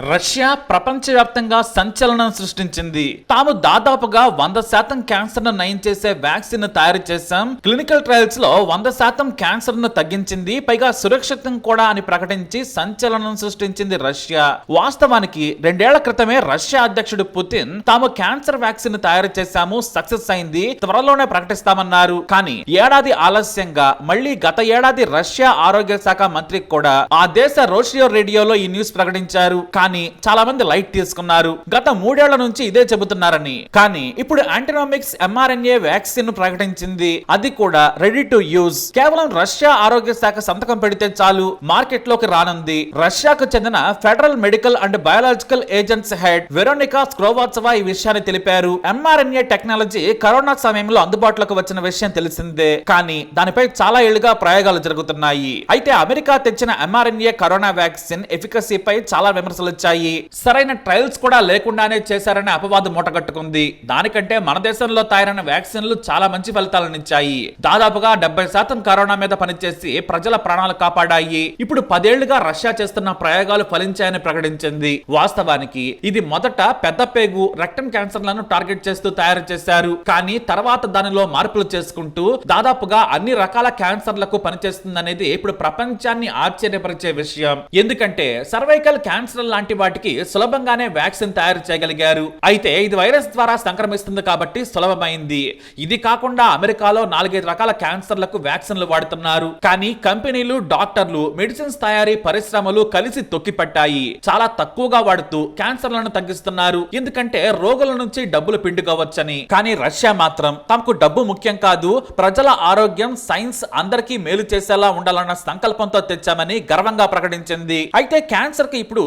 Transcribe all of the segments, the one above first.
Russia ప్రపంచవ్యాప్తంగా సంచలనం సృష్టించింది. తాము దాదాపుగా వంద శాతం క్యాన్సర్ను నయం చేసే వ్యాక్సిన్ను తయారు చేశాం. క్లినికల్ ట్రయల్స్లో వంద శాతం క్యాన్సర్ను తగ్గించింది. పైగా సురక్షితం కూడా అని ప్రకటించి సంచలనం సృష్టించింది రష్యా. వాస్తవానికి రెండేళ్ళ క్రితమే రష్యా అధ్యక్షుడు పుతిన్ తాము క్యాన్సర్ వ్యాక్సిన్ను తయారు చేశాము సక్సెస్ అయింది త్వరలోనే ప్రకటిస్తామన్నారు. కానీ ఏడాది ఆలస్యంగా మళ్ళీ గత ఏడాది రష్యా ఆరోగ్య శాఖ మంత్రి కూడా ఆ దేశ రోషియో రేడియోలో ఈ న్యూస్ ప్రకటించారు. అని చాలా మంది లైట్ తీసుకున్నారు. గత మూడేళ్ళ నుంచి ఇదే చెబుతున్నారని. కానీ ఇప్పుడు యాంటీనామిక్స్ ఎంఆర్ఎన్ఏ వ్యాక్సిన్ ప్రకటించింది. అది కూడా రెడీ టు యూజ్ కేవలం రష్యా ఆరోగ్య శాఖ సంతకం పెడితే చాలు. మార్కెట్లోకి రానుంది. రష్యాకు చెందిన federal medical and biological agents head Veronica Skvortsova ఈ విషయాన్ని తెలిపారు. ఎంఆర్ఎన్ఏ టెక్నాలజీ కరోనా సమయంలో అందుబాటులోకి వచ్చిన విషయం తెలిసిందే. కానీ దానిపై చాలా ఏళ్ళుగా ప్రయోగాలు జరుగుతున్నాయి. అయితే అమెరికా తెచ్చిన ఎంఆర్ఎన్ఏ కరోనా వ్యాక్సిన్ ఎఫికసీపై చాలా విమర్శలు వచ్చాయి. సరైన ట్రయల్స్ కూడా లేకుండానే చేశారనే అపవాదం మూటగట్టుకుంది. దానికంటే మన దేశంలో తయారైన వ్యాక్సిన్లు చాలా మంచి ఫలితాలను ఇచ్చాయి. దాదాపుగా డెబ్బై శాతం కరోనా మీద పనిచేసి ప్రజల ప్రాణాలు కాపాడాయి. ఇప్పుడు పదేళ్ళుగా రష్యా చేస్తున్న ప్రయోగాలు ఫలించాయని ప్రకటించింది. వాస్తవానికి ఇది మొదట పెద్ద పేగు రక్తం క్యాన్సర్లను టార్గెట్ చేస్తూ తయారు చేశారు. కానీ తర్వాత దానిలో మార్పులు చేసుకుంటూ దాదాపుగా అన్ని రకాల క్యాన్సర్లకు పనిచేస్తుందనేది ఇప్పుడు ప్రపంచాన్ని ఆశ్చర్యపరిచే విషయం. ఎందుకంటే సర్వైకల్ క్యాన్సర్ లాంటి వాటికి సులభంగానే వ్యాక్సిన్ తయారు చేయగలిగారు. అయితే ఇది వైరస్ ద్వారా సంక్రమిస్తుంది కాబట్టి సులభమైంది. ఇది కాకుండా అమెరికాలో నాలుగైదు రకాల క్యాన్సర్లకు వ్యాక్సిన్లు వాడుతున్నారు. కానీ కంపెనీలు డాక్టర్లు మెడిసిన్స్ తయారీ పరిశ్రమలు కలిసి తొక్కిపట్టాయి. చాలా తక్కువగా వాడుతూ క్యాన్సర్లను తగ్గిస్తున్నారు. ఎందుకంటే రోగుల నుంచి డబ్బులు పిండుకోవచ్చని. కానీ రష్యా మాత్రం తమకు డబ్బు ముఖ్యం కాదు ప్రజల ఆరోగ్యం సైన్స్ అందరికీ మేలు చేసేలా ఉండాలన్న సంకల్పంతో తెచ్చామని గర్వంగా ప్రకటించింది. అయితే క్యాన్సర్కి ఇప్పుడు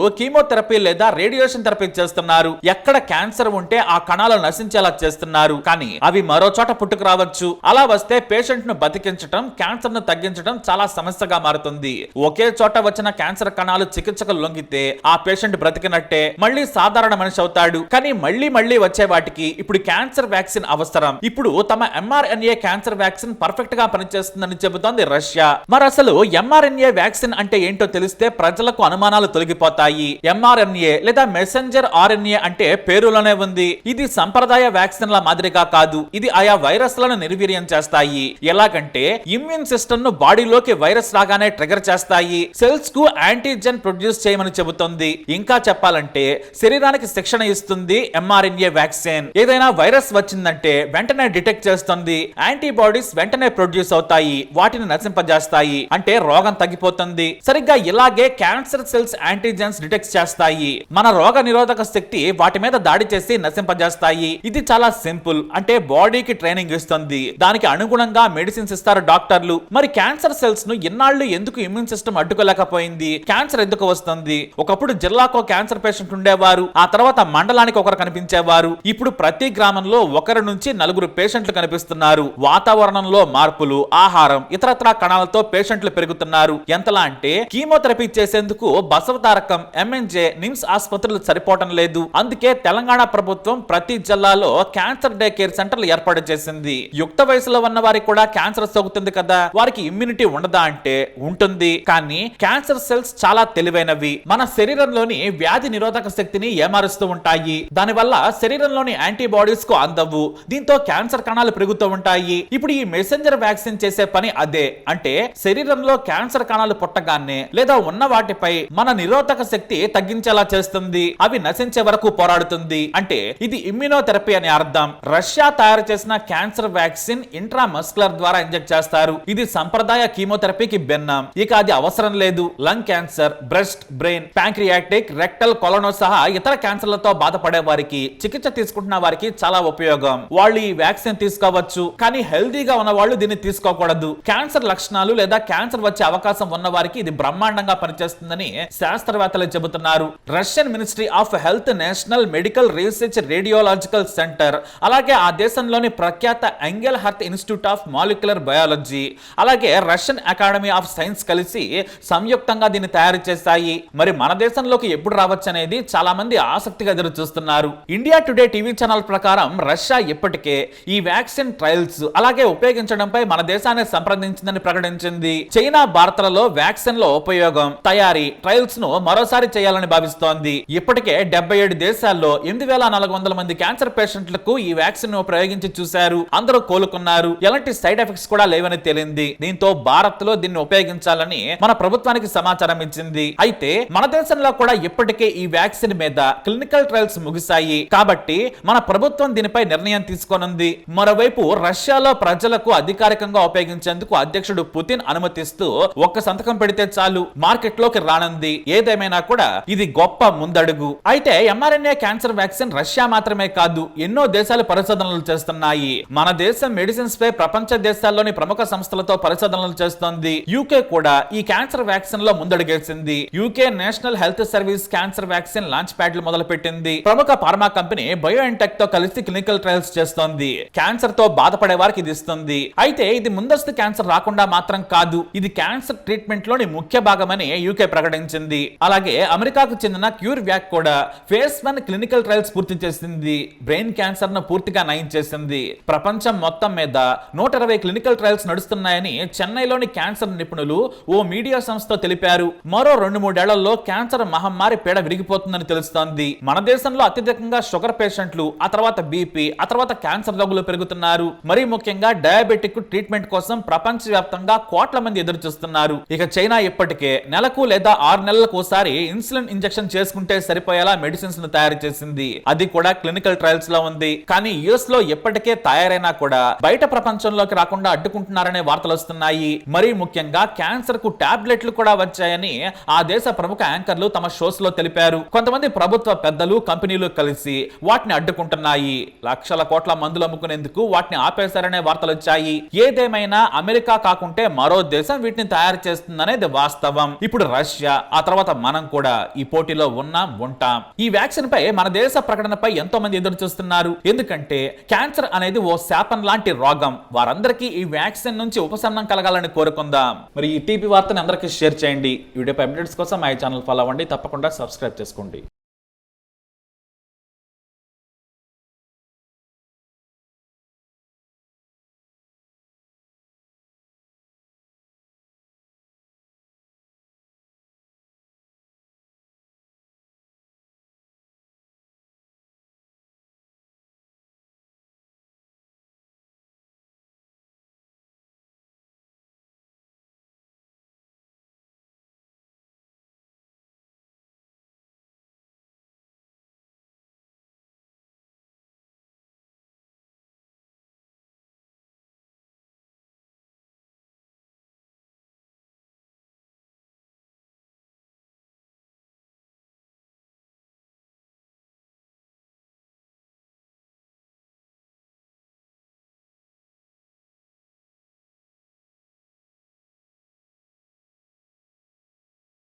థెరపీ లేదా రేడియేషన్ థెరపీ చేస్తున్నారు. ఎక్కడ క్యాన్సర్ ఉంటే ఆ కణాలు నశించేలా చేస్తున్నారు. కానీ అవి మరో చోట పుట్టుకు రావచ్చు. అలా వస్తే పేషెంట్ను బతికించడం క్యాన్సర్ను తగ్గించడం చాలా సమస్యగా మారుతుంది. ఒకే చోట వచ్చిన క్యాన్సర్ కణాలు చికిత్సకు లొంగితే ఆ పేషెంట్ బ్రతికినట్టే. మళ్ళీ సాధారణ మనిషి అవుతాడు. కానీ మళ్ళీ మళ్ళీ వచ్చే వాటికి ఇప్పుడు క్యాన్సర్ వ్యాక్సిన్ అవసరం. ఇప్పుడు తమ ఎంఆర్ఎన్ఏ క్యాన్సర్ వ్యాక్సిన్ పర్ఫెక్ట్గా పనిచేస్తుందని చెబుతోంది రష్యా. మరి అసలు ఎంఆర్ఎన్ఏ వ్యాక్సిన్ అంటే ఏంటో తెలిస్తే ప్రజలకు అనుమానాలు తొలగిపోతాయి. ఎంఆర్ఎన్ఏ లేదా మెసెంజర్ ఆర్ఎన్ఏ అంటే పేరులోనే ఉంది. ఇది సంప్రదాయ వ్యాక్సిన్ల మాదిరిగా కాదు. ఇది ఆయా వైరస్లను నిర్వీర్యం చేస్తాయి. ఎలాగంటే ఇమ్యూన్ సిస్టమ్ను బాడీలోకి వైరస్ రాగానే ట్రిగర్ చేస్తాయి. సెల్స్కు యాంటీజెన్ ప్రొడ్యూస్ చేయమని చెబుతుంది. ఇంకా చెప్పాలంటే శరీరానికి శిక్షణ ఇస్తుంది ఎంఆర్ఎన్ఏ వ్యాక్సిన్. ఏదైనా వైరస్ వచ్చిందంటే వెంటనే డిటెక్ట్ చేస్తుంది. యాంటీబాడీస్ వెంటనే ప్రొడ్యూస్ అవుతాయి. వాటిని నశింపజేస్తాయి. అంటే రోగం తగ్గిపోతుంది. సరిగ్గా ఇలాగే క్యాన్సర్ సెల్స్ యాంటీజెన్స్ డిటెక్ట్ చేస్తాయి మన రోగ నిరోధక శక్తి వాటి మీద దాడి చేసి నశింపజేస్తాయి. ఇది చాలా సింపుల్ అంటే బాడీకి ట్రైనింగ్ ఇస్తుంది. దానికి అనుగుణంగా మెడిసిన్స్ ఇస్తారు డాక్టర్లు. మరి క్యాన్సర్ సెల్స్ను ఇన్నాళ్ళు ఎందుకు ఇమ్యూన్ సిస్టమ్ అడ్డుకోలేకపోయింది? క్యాన్సర్ ఎందుకు వస్తుంది? ఒకప్పుడు జిల్లాకో క్యాన్సర్ పేషెంట్ ఉండేవారు. ఆ తర్వాత మండలానికి ఒకరు కనిపించేవారు. ఇప్పుడు ప్రతి గ్రామంలో ఒకరి నుంచి నలుగురు పేషెంట్లు కనిపిస్తున్నారు. వాతావరణంలో మార్పులు ఆహారం ఇతరత్రా కణాలతో పేషెంట్లు పెరుగుతున్నారు. ఎంతలా అంటే కీమోథెరపీ చేసేందుకు బసవతారకం ఎంఎన్జే నిమ్స్ ఆసుపత్రులు సరిపోవటం లేదు. అందుకే తెలంగాణ ప్రభుత్వం ప్రతి జిల్లాలో క్యాన్సర్ డే కేర్ సెంటర్లు ఏర్పాటు చేసింది. యుక్త వయసులో ఉన్న వారికి కూడా క్యాన్సర్ సోకుతుంది కదా? వారికి ఇమ్యూనిటీ ఉండదా అంటే ఉంటుంది. కానీ క్యాన్సర్ సెల్స్ చాలా తెలివైనవి. మన శరీరంలోని వ్యాధి నిరోధక శక్తిని ఏమారుస్తూ ఉంటాయి. దానివల్ల శరీరంలోని యాంటీబాడీస్కు అందవు. దీంతో క్యాన్సర్ కణాలు పెరుగుతూ ఉంటాయి. ఇప్పుడు ఈ మెసెంజర్ వ్యాక్సిన్ చేసే పని అదే. అంటే శరీరంలో క్యాన్సర్ కణాలు పుట్టగానే లేదా ఉన్న వాటిపై మన నిరోధక శక్తి తగ్గించేలా చేస్తుంది అవి నశించే వరకు పోరాడుతుంది అంటే ఇది ఇమ్యూనోథెరపీ అని అర్థం. రష్యా తయారు చేసిన క్యాన్సర్ వ్యాక్సిన్ ఇంట్రామస్కులర్ ద్వారా ఇంజెక్ట్ చేస్తారు. ఇది సంప్రదాయ కీమోథెరపీకి భిన్నం. ఇక అది అవసరం లేదు. Lung cancer breast brain pancreatic rectal కొలనో సహా ఇతర క్యాన్సర్లతో బాధపడే వారికి చికిత్స తీసుకుంటున్న వారికి చాలా ఉపయోగం. వాళ్ళు ఈ వ్యాక్సిన్ తీసుకోవచ్చు. కానీ హెల్దీగా ఉన్న వాళ్ళు దీన్ని తీసుకోకూడదు. క్యాన్సర్ లక్షణాలు లేదా క్యాన్సర్ వచ్చే అవకాశం ఉన్న వారికి ఇది బ్రహ్మాండంగా పనిచేస్తుందని శాస్త్రవేత్తలు చెబుతున్నారు. Russian ministry of health national medical research radiological centre అలాగే ఆ దేశంలోని ప్రఖ్యాత Engelhardt institute of molecular biology అలాగే రష్యన్ అకాడమీ ఆఫ్ సైన్స్ కలిసి సంయుక్తంగా దీన్ని తయారు చేశాయి. మరి మన దేశంలోకి ఎప్పుడు రావచ్చు అనేది చాలా మంది ఆసక్తిగా ఎదురు చూస్తున్నారు ఇండియా టుడే టీవీ ఛానల్ ప్రకారం రష్యా ఇప్పటికే ఈ వ్యాక్సిన్ ట్రయల్స్ అలాగే ఉపయోగించడంపై మన దేశాన్ని సంప్రదించిందని ప్రకటించింది. చైనా భారత్లలో వ్యాక్సిన్లో ఉపయోగం తయారీ ట్రయల్స్ను మరోసారి చేయాలని చేయాలని భావిస్తోంది. ఇప్పటికే డెబ్బై ఏడు దేశాల్లో ఎనిమిది వేల నాలుగు వందల మంది క్యాన్సర్ పేషెంట్లకు ఈ వ్యాక్సిన్ను ప్రయోగించి చూశారు. అందరూ కోలుకున్నారు. ఎలాంటి సైడ్ ఎఫెక్ట్స్ కూడా లేవని తేలింది. దీంతో భారత్లో దీన్ని ఉపయోగించాలని మన ప్రభుత్వానికి సమాచారం ఇచ్చింది. అయితే మన దేశంలో కూడా ఇప్పటికే ఈ వ్యాక్సిన్ మీద క్లినికల్ ట్రయల్స్ ముగిశాయి. కాబట్టి మన ప్రభుత్వం దీనిపై నిర్ణయం తీసుకోనుంది. మరోవైపు రష్యాలో ప్రజలకు అధికారికంగా ఉపయోగించేందుకు అధ్యక్షుడు పుతిన్ అనుమతిస్తూ ఒక్క సంతకం పెడితే చాలు. మార్కెట్లోకి రానుంది. ఏదేమైనా కూడా ఇది గొప్ప ముందడుగు. అయితే ఎంఆర్ఎన్ఏ క్యాన్సర్ వ్యాక్సిన్ రష్యా మాత్రమే కాదు ఎన్నో దేశాలు పరిశోధనలు చేస్తున్నాయి. మన దేశం మెడిసిన్స్ పై ప్రపంచ దేశాల్లోని ప్రముఖ సంస్థలతో పరిశోధనలు చేస్తోంది. యూకే కూడా ఈ క్యాన్సర్ వ్యాక్సిన్లో ముందడుగేసింది. UK national health service cancer vaccine launch ప్యాడ్లు మొదలు పెట్టింది ప్రముఖ ఫార్మా కంపెనీ బయోఎన్టెక్తో కలిసి క్లినికల్ ట్రయల్స్ చేస్తోంది. క్యాన్సర్తో బాధపడే వారికి ఇది ఇస్తుంది. అయితే ఇది ముందస్తు క్యాన్సర్ రాకుండా మాత్రం కాదు ఇది క్యాన్సర్ ట్రీట్మెంట్లోని ముఖ్య భాగమని యూకే ప్రకటించింది. అలాగే అమెరికా అమెరికాకు చెందిన క్యూర్ వ్యాక్ కూడా ఫేస్ వన్ క్లినికల్ ట్రయల్స్ పూర్తి చేసింది. బ్రెయిన్ క్యాన్సర్ను పూర్తిగా నయం చేసింది. ప్రపంచం మొత్తం మీద నూట ఇరవై క్లినికల్ ట్రయల్స్ నడుస్తున్నాయని చెన్నైలోని క్యాన్సర్ నిపుణులు ఓ మీడియా సంస్థ తెలిపారు. మరో రెండు మూడేళ్ళలో క్యాన్సర్ మహమ్మారి పీడ విరిగిపోతుందని తెలుస్తోంది. మన దేశంలో అత్యధికంగా షుగర్ పేషెంట్లు ఆ తర్వాత బీపీ ఆ తర్వాత క్యాన్సర్ రోగులు పెరుగుతున్నారు. మరీ ముఖ్యంగా డయాబెటిక్ ట్రీట్మెంట్ కోసం ప్రపంచ వ్యాప్తంగా కోట్ల మంది ఎదురు చూస్తున్నారు ఇక చైనా ఇప్పటికే నెలకు లేదా ఆరు నెలలకు ఒకసారి ఇన్సులిన్ ఇంజెక్షన్ చేసుకుంటే సరిపోయేలా మెడిసిన్స్ను తయారు చేసింది. అది కూడా క్లినికల్ ట్రయల్స్లో ఉంది. కానీ యుఎస్లో ఎప్పటికే తయారైనా కూడా బయట ప్రపంచంలోకి రాకుండా అడ్డుకుంటున్నారనే వార్తలు వస్తున్నాయి. మరీ ముఖ్యంగా క్యాన్సర్కు టాబ్లెట్లు కూడా వచ్చాయని ఆ దేశ ప్రముఖ యాంకర్లు తమ షోస్లో తెలిపారు. కొంతమంది ప్రభుత్వ పెద్దలు కంపెనీలు కలిసి వాటిని అడ్డుకుంటున్నాయి. లక్షల కోట్ల మందులు అమ్ముకునేందుకు వాటిని ఆపేశారనే వార్తలు వచ్చాయి. ఏదేమైనా అమెరికా కాకుంటే మరో దేశం వీటిని తయారు చేస్తుందనేది వాస్తవం. ఇప్పుడు రష్యా ఆ తర్వాత మనం కూడా ఈ పోటీలో ఉన్నాం ఉంటాం. ఈ వ్యాక్సిన్ పై మన దేశ ప్రకటనపై ఎంతో మంది ఎదురు చూస్తున్నారు ఎందుకంటే క్యాన్సర్ అనేది ఓ శాపం లాంటి రోగం. వారందరికీ ఈ వ్యాక్సిన్ నుంచి ఉపశమనం కలగాలని కోరుకుందాం. మరి ఈ టీపీ వార్తని అందరికీ షేర్ చేయండి. ఈ వీడియోపై అప్డేట్స్ కోసం మా ఛానల్ ఫాలో అవ్వండి. తప్పకుండా సబ్స్క్రైబ్ చేసుకోండి.